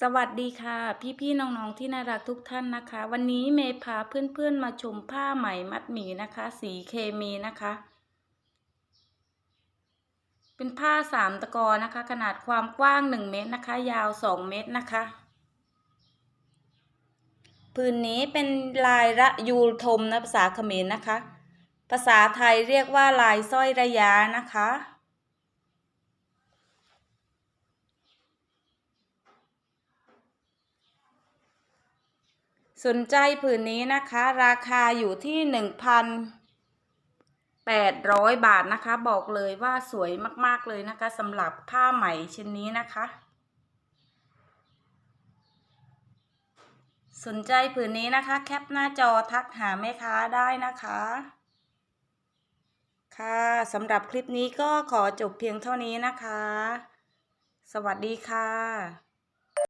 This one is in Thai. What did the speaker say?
สวัสดีค่ะพี่ๆน้องๆที่น่ารักทุกท่านนะคะ วันนี้เมย์พาเพื่อนๆมาชมผ้าไหมมัดหมี่นะคะ สีเคมีนะคะ เป็นผ้าสามตะกอนะคะ ขนาดความกว้าง1เมตรนะคะ ยาว2เมตรนะคะผืนนี้เป็นลายระยูทมนะภาษาเขมรนะคะ ภาษาไทยเรียกว่าลายสร้อยระยะนะคะ สนใจผืนนี้นะคะ ราคาอยู่ที่หนึ่งพันแปดร้อยบาทนะคะ บอกเลยว่าสวยมากๆเลยนะคะสำหรับผ้าไหมชิ้นนี้นะคะ สนใจผืนนี้นะคะ แคปหน้าจอทักหาแม่ค้าได้นะคะ ค่ะสำหรับคลิปนี้ก็ขอจบเพียงเท่านี้นะคะ สวัสดีค่ะ